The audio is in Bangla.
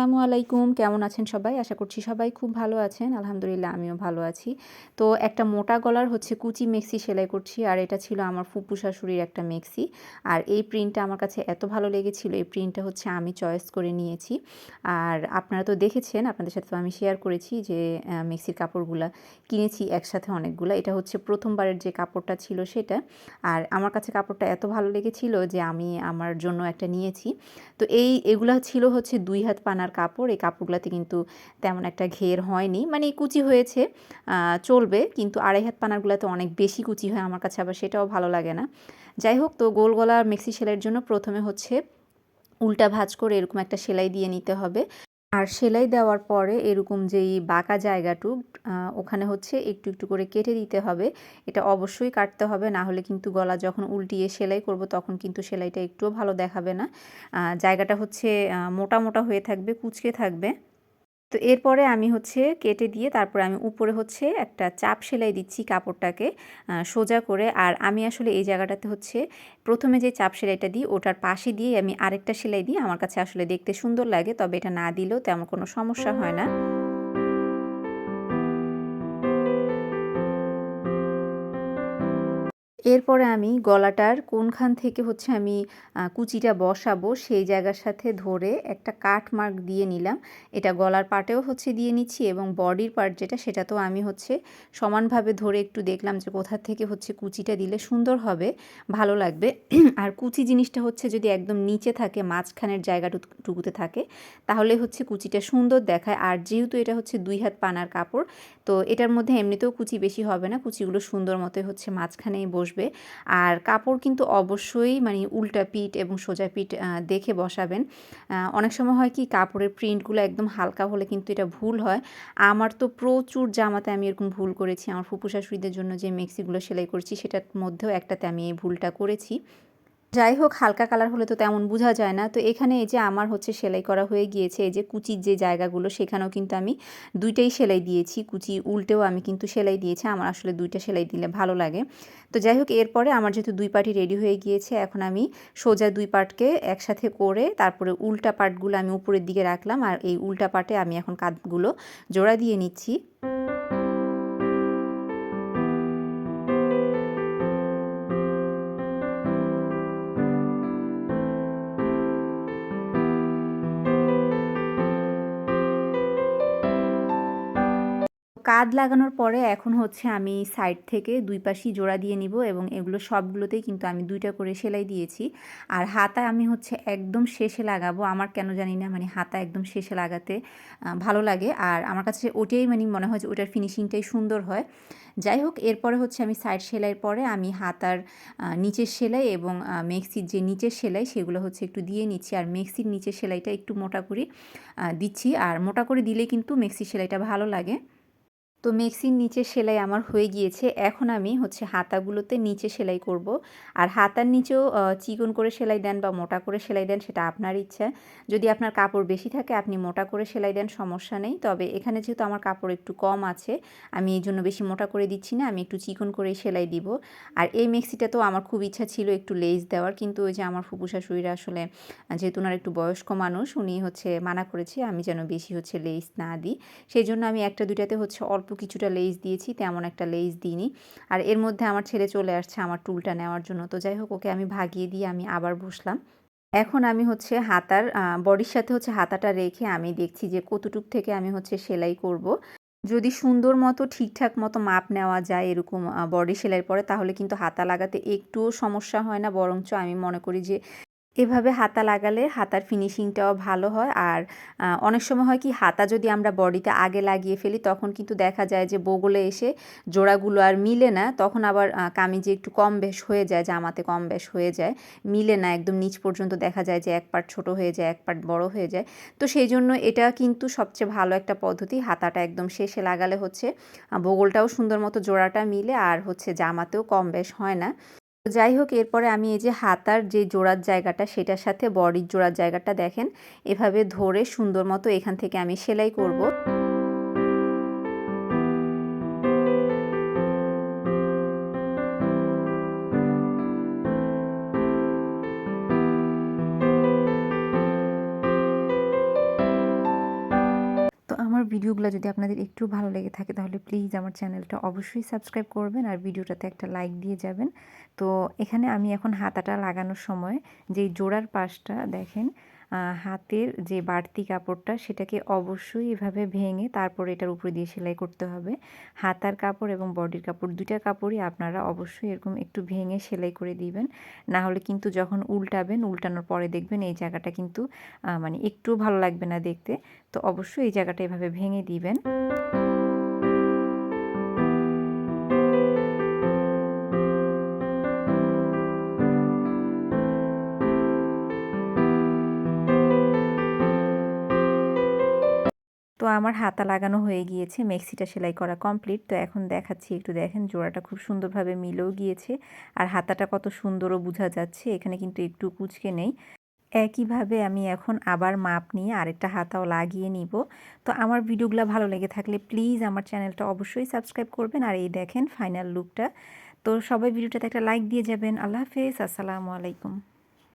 আসসালামু আলাইকুম। কেমন আছেন সবাই? আশা করছি সবাই খুব ভালো আছেন। আলহামদুলিল্লাহ, আমিও ভালো আছি। তো একটা মোটা গলার হচ্ছে কুচি মেক্সি সেলাই করছি, আর এটা ছিল আমার ফুপু শাশুড়ির একটা মেক্সি। আর এই প্রিন্টটা আমার কাছে এত ভালো লেগেছিল, এই প্রিন্টটা হচ্ছে আমি চয়েস করে নিয়েছি। আর আপনারা তো দেখেছেন, আপনাদের সাথে তো আমি শেয়ার করেছি যে মেক্সির কাপড়গুলো কিনেছি একসাথে অনেকগুলো। এটা হচ্ছে প্রথমবারের যে কাপড়টা ছিল সেটা। আর আমার কাছে কাপড়টা এত ভালো লেগেছিল যে, আমি আমার জন্য একটা নিয়েছি। তো এই, এগুলা ছিল হচ্ছে দুই হাত পানার কাপড়, এই কাপড়গুলোতে কিন্তু তেমন একটা ঘের হয়নি। মানে কুচি হয়েছে চলবে, কিন্তু আড়াই হাত পানারগুলোতে অনেক বেশি কুচি হয় আমার কাছে, আবার সেটাও ভালো লাগে না। যাই হোক, তো গোল গলা মেক্সি সেলাইয়ের জন্য প্রথমে হচ্ছে উল্টা ভাজ করে এরকম একটা সেলাই দিয়ে নিতে হবে। আর সেলাই দেওয়ার পরে এরকম যেই বাঁকা জায়গাটুক ওখানে হচ্ছে একটু একটু করে কেটে দিতে হবে। এটা অবশ্যই কাটতে হবে, না হলে কিন্তু গলা যখন উল্টিয়ে সেলাই করব তখন কিন্তু সেলাইটা একটুও ভালো দেখাবে না। জায়গাটা হচ্ছে মোটা মোটা হয়ে থাকবে, কুচকে থাকবে। তো এরপরে আমি হচ্ছে কেটে দিয়ে তারপরে আমি উপরে হচ্ছে একটা চাপ সেলাই দিচ্ছি কাপড়টাকে সোজা করে। আর আমি আসলে এই জায়গাটাতে হচ্ছে প্রথমে যে চাপ সেলাইটা দিই, ওটার পাশে দিয়ে আমি আরেকটা সেলাই দিই। আমার কাছে আসলে দেখতে সুন্দর লাগে, তবে এটা না দিলেও তেমন কোনো সমস্যা হয় না। এরপরে আমি গলাটার কোনখান থেকে হচ্ছে আমি কুচিটা বসাবো সেই জায়গার সাথে ধরে একটা কাট মার্ক দিয়ে নিলাম। এটা গলার পাটেও হচ্ছে দিয়ে নিচ্ছি এবং বডির পার্ট যেটা সেটা তো আমি হচ্ছে সমানভাবে ধরে একটু দেখলাম যে কোথা থেকে হচ্ছে কুচিটা দিলে সুন্দর হবে, ভালো লাগবে। আর কুচি জিনিসটা হচ্ছে যদি একদম নিচে থাকে, মাঝখানের জায়গাটুকুতে থাকে, তাহলে হচ্ছে কুচিটা সুন্দর দেখায়। আর যেহেতু এটা হচ্ছে দুই হাত পানার কাপড়, তো এটার মধ্যে এমনিতেও কুচি বেশি হবে না। কুচিগুলো সুন্দর মতো হচ্ছে মাঝখানেই বসবে। বসবে। আর কাপড় কিন্তু অবশ্যই মানে উল্টা পিঠ এবং সোজা পিঠ দেখে বসাবেন। অনেক সময় হয় কি কাপড়ের প্রিন্টগুলো একদম হালকা হলে কিন্তু এটা ভুল হয়। আমার তো প্রচুর জামাতে আমি এরকম ভুল করেছি। আমার ফুপু শাশুড়িদের জন্য যে মেক্সিগুলো সেলাই করছি, সেটার মধ্যেও একটাতে আমি এই ভুলটা করেছি। যাই হোক, হালকা কালার হলে তো তেমন বোঝা যায় না। তো এখানে এই যে আমার হচ্ছে সেলাই করা হয়ে গিয়েছে, এই যে কুচির যে জায়গাগুলো, সেখানেও কিন্তু আমি দুইটাই সেলাই দিয়েছি। কুচি উল্টেও আমি কিন্তু সেলাই দিয়েছি, আমার আসলে দুইটা সেলাই দিলে ভালো লাগে। তো যাই হোক, এরপরে আমার যেহেতু দুই পার্টি রেডি হয়ে গিয়েছে, এখন আমি সোজা দুই পার্টকে একসাথে করে তারপরে উল্টা পার্টগুলো আমি উপরের দিকে রাখলাম, আর এই উল্টা পার্টে আমি এখন কাঁধগুলো জোড়া দিয়ে নিচ্ছি। কাঁধ লাগানোর পরে এখন হচ্ছে আমি সাইড থেকে দুই পাশই জোড়া দিয়ে নিব এবং এগুলো সবগুলোতেই কিন্তু আমি দুইটা করে সেলাই দিয়েছি। আর হাতা আমি হচ্ছে একদম শেষে লাগাবো। আমার কেন জানি না মানে হাতা একদম শেষে লাগাতে ভালো লাগে। আর আমার কাছে ওটাই মানে মনে হয় যে ওটার ফিনিশিংটাই সুন্দর হয়। যাই হোক, এরপরে হচ্ছে আমি সাইড সেলাইয়ের পরে আমি হাতার নিচের সেলাই এবং মেক্সির যে নিচের সেলাই সেগুলো হচ্ছে একটু দিয়ে নিচ্ছি। আর মেক্সির নিচের সেলাইটা একটু মোটা করে দিচ্ছি। আর মোটা করে দিলে কিন্তু মেক্সির সেলাইটা ভালো লাগে। তো মেক্সির নিচে সেলাই আমার হয়ে গিয়েছে। এখন আমি হচ্ছে হাতাগুলোতে নিচে সেলাই করব। আর হাতার নিচেও চিকন করে সেলাই দেন বা মোটা করে সেলাই দেন সেটা আপনার ইচ্ছা। যদি আপনার কাপড় বেশি থাকে, আপনি মোটা করে সেলাই দেন, সমস্যা নেই। তবে এখানে যেহেতু আমার কাপড় একটু কম আছে, আমি এই জন্য বেশি মোটা করে দিচ্ছি না, আমি একটু চিকন করে সেলাই দিব। আর এই মেক্সিটা তো আমার খুব ইচ্ছা ছিল একটু লেস দেওয়ার, কিন্তু ওই যে আমার ফুপু শাশুড়িরা আসলে, যেহেতু ওনার একটু বয়স্ক মানুষ, উনি হচ্ছে মানা করেছে, আমি যেন বেশি হচ্ছে লেস না দিই। সেই জন্য আমি একটা দুইটাতে হচ্ছে অল্প কিছুটা লেস দিয়েছি, তেমন একটা লেস দিইনি। আর এর মধ্যে আমার ছেলে চলে আসছে আমার টুলটা নেওয়ার জন্য। তো যাই হোক, ওকে আমি ভাগিয়ে দিয়ে আমি আবার বসলাম। এখন আমি হচ্ছে হাতার বডির সাথে হচ্ছে হাতাটা রেখে আমি দেখছি যে কতটুক থেকে আমি হচ্ছে সেলাই করব। যদি সুন্দর মতো, ঠিকঠাক মতো মাপ নেওয়া যায় এরকম বডি সেলাই পরে, তাহলে কিন্তু হাতা লাগাতে একটুও সমস্যা হয় না। বরঞ্চ আমি মনে করি যে এভাবে হাতা লাগালে হাতার ফিনিশিংটাও ভালো হয়। আর অনেক সময় হয় কি, হাতা যদি আমরা বডিতে আগে লাগিয়ে ফেলি, তখন কিন্তু দেখা যায় যে বগলে এসে জোড়াগুলো আর মিলে না। তখন আবার কামিজে একটু কম বেশ হয়ে যায়, জামাতে কম বেশ হয়ে যায়। মিলে না, একদম নিচ পর্যন্ত দেখা যায় যে এক পার্ট ছোট হয়ে যায় এক পার্ট বড় হয়ে যায়। তো সেই জন্য এটা কিন্তু সবচেয়ে ভালো একটা পদ্ধতি। হাতাটা একদম শেষে লাগালে হচ্ছে বগলটাও সুন্দর মতো জোড়াটা মিলে, আর হচ্ছে জামাতেও কম বেশ হয় না। যাই হোক এরপরে আমি এই যে হাতার যে জোড়ার জায়গাটা, সেটার সাথে বডির জোড়ার জায়গাটা দেখেন এভাবে ধরে সুন্দর মতো এখান থেকে আমি সেলাই করব। ভিডিওগুলো যদি আপনাদের একটু ভালো লেগে থাকে, তাহলে প্লিজ আমার চ্যানেলটা অবশ্যই সাবস্ক্রাইব করবেন আর ভিডিওটাতে একটা লাইক দিয়ে যাবেন। তো এখানে আমি এখন হাতাটা লাগানোর সময়, যেই জোড়ার পাশটা দেখেন হাতের যে বাড়তি কাপড়টা সেটাকে অবশ্যই এভাবে ভেঙে তারপর এটার উপরে দিয়ে সেলাই করতে হবে। হাতার কাপড় এবং বডির কাপড় দুইটা কাপড়ই আপনারা অবশ্যই এরকম একটু ভেঙে সেলাই করে দিবেন। না হলে কিন্তু যখন উল্টাবেন, উল্টানোর পরে দেখবেন এই জায়গাটা কিন্তু মানে একটু ভালো লাগবে না দেখতে। তো অবশ্যই এই জায়গাটা এভাবে ভেঙে দিবেন। তো আমার হাতা লাগানো হয়ে গিয়েছে, মেক্সিটা সেলাই করা কমপ্লিট। তো এখন দেখাচ্ছি, একটু দেখেন জোড়াটা খুব সুন্দরভাবে মিলেও গিয়েছে আর হাতাটা কত সুন্দরও বোঝা যাচ্ছে, এখানে কিন্তু একটু কুচকে নেই। একইভাবে আমি এখন আবার মাপ নিয়ে আরেকটা হাতাও লাগিয়ে নিব। তো আমার ভিডিওগুলো ভালো লেগে থাকলে প্লিজ আমার চ্যানেলটা অবশ্যই সাবস্ক্রাইব করবেন। আর এই দেখেন ফাইনাল লুকটা। তো সবাই ভিডিওটাতে একটা লাইক দিয়ে যাবেন। আল্লাহ হাফেজ, আসসালামু আলাইকুম।